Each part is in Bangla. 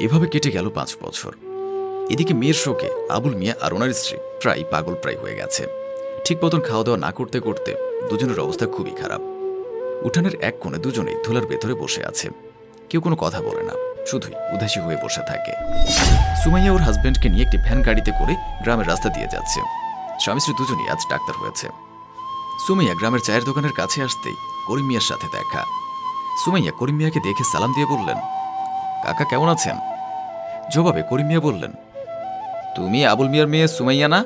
এভাবে কেটে গেল পাঁচ বছর। এদিকে মেয়ের শোকে আবুল মিয়া আর ওনার স্ত্রী প্রায় পাগল প্রায় হয়ে গেছে। ঠিক মতন খাওয়া দাওয়া না করতে করতে দুজনের অবস্থা খুবই খারাপ। উঠানের এক কোণে দুজনেই ধুলার ভেতরে বসে আছে। কেউ কোনো কথা বলে না, শুধুই উদাসী হয়ে বসে থাকে। সুমাইয়া ওর হাজবেন্ডকে নিয়ে একটি ভ্যান গাড়িতে করে গ্রামের রাস্তা দিয়ে যাচ্ছে। স্বামী স্ত্রী দুজনই আজ ডাক্তার হয়েছে। সুমাইয়া গ্রামের চায়ের দোকানের কাছে আসতেই করিম মিয়ার সাথে দেখা। সুমাইয়া করিম মিয়াকে দেখে সালাম দিয়ে বললেন কাকা কেমন আছেন? জবাবে করিম মিয়া বললেন, তুমি আবুল মিয়ার মেয়ে সুমাইয়া না?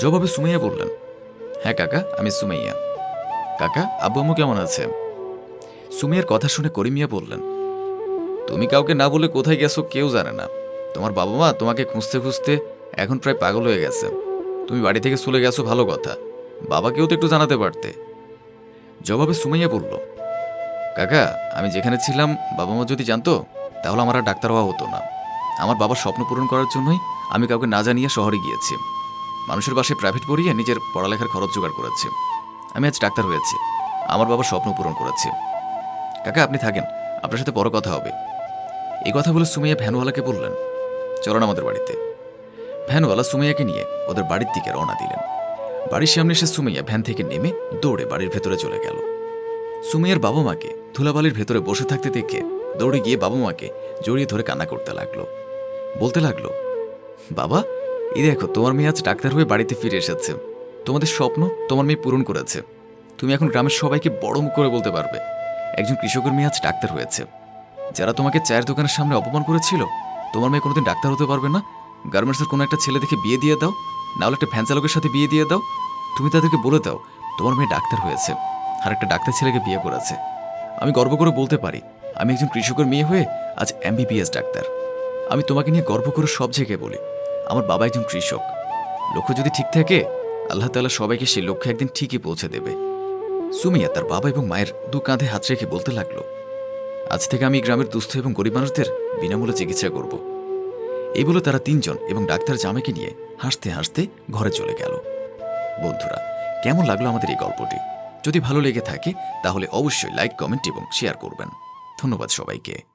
জবাবে সুমাইয়া বললেন হ্যাঁ কাকা, আমি সুমাইয়া। কাকা, আব্বু আম্মু কেমন আছে সুমিয়ার কথা শুনে করিম মিয়া বললেন, তুমি কাউকে না বলে কোথায় গেছো কেউ জানে না। তোমার বাবা মা তোমাকে খুঁজতে খুঁজতে এখন প্রায় পাগল হয়ে গেছে। তুমি বাড়ি থেকে চলে গেছো ভালো কথা। বাবাকেও তো একটু জানাতে পারতে। জবাবে সুমাইয়া বলল, কাকা, আমি যেখানে ছিলাম বাবা মা যদি জানতো তাহলে আমার আর ডাক্তার হওয়া হতো না। আমার বাবার স্বপ্ন পূরণ করার জন্যই আমি কাউকে না জানিয়ে শহরে গিয়েছি। মানুষের বাসায় প্রাইভেট পড়িয়ে নিজের পড়ালেখার খরচ জোগাড় করেছি। আমি আজ ডাক্তার হয়েছি। আমার বাবার স্বপ্ন পূরণ করেছি। কাকা, আপনি থাকেন। আপনার সাথে বড় কথা হবে। এই কথা বলে সুমাইয়া ভ্যানওয়ালাকে বললেন, চলুন আমাদের বাড়িতে। ভ্যানওয়ালা সুমাইয়াকে নিয়ে ওদের বাড়ির দিকে রওনা দিলেন। বাড়ির সামনে এসে সুমাইয়া ভ্যান থেকে নেমে দৌড়ে বাড়ির ভেতরে চলে গেল। সুমাইয়ার বাবা মাকে ধুলাবালির ভেতরে বসে থাকতে দেখে দৌড়ে গিয়ে বাবা মাকে জড়িয়ে ধরে কান্না করতে লাগল। বলতে লাগল, বাবা, এই দেখো, তোমার মেয়ে আজ ডাক্তার হয়ে বাড়িতে ফিরে এসেছে। তোমাদের স্বপ্ন তোমার মেয়ে পূরণ করেছে। তুমি এখন গ্রামের সবাইকে বড় মুখ করে বলতে পারবে। একজন কৃষকের মেয়ে আজ ডাক্তার হয়েছে। যারা তোমাকে চায়ের দোকানের সামনে অপমান করেছিল, তোমার মেয়ে কোনোদিন ডাক্তার হতে পারবে না? গার্মেন্টসের কোনো একটা ছেলে দেখে বিয়ে দিয়ে দাও। নাহলে একটা ভ্যান চালকের সাথে বিয়ে দিয়ে দাও। তুমি তাদেরকে বলে দাও, তোমার মেয়ে ডাক্তার হয়েছে। আর একটা ডাক্তার ছেলেকে বিয়ে করেছে। আমি গর্ব করে বলতে পারি, আমি একজন কৃষকের মেয়ে হয়ে আজ এমবিবিএস ডাক্তার। আমি তোমাকে নিয়ে গর্ব করে সব জায়গায় বলি, আমার বাবা একজন কৃষক। লক্ষ্য যদি ঠিক থাকে, আল্লাহ তাআলা সবাইকে সেই লক্ষ্যে একদিন ঠিকই পৌঁছে দেবে। সুমিয়া তার বাবা এবং মায়ের দু কাঁধে হাত রেখে বলতে লাগল, আজ থেকে আমি গ্রামের দুস্থ এবং গরিব মানুষদের বিনামূল্যে চিকিৎসা করব। এই বলে তারা তিনজন এবং ডাক্তার জামাইকে নিয়ে হাসতে হাসতে ঘরে চলে গেল। বন্ধুরা, কেমন লাগল আমাদের এই গল্পটি? যদি ভালো লেগে থাকে তাহলে অবশ্যই লাইক কমেন্ট এবং শেয়ার করবেন। ধন্যবাদ সবাইকে।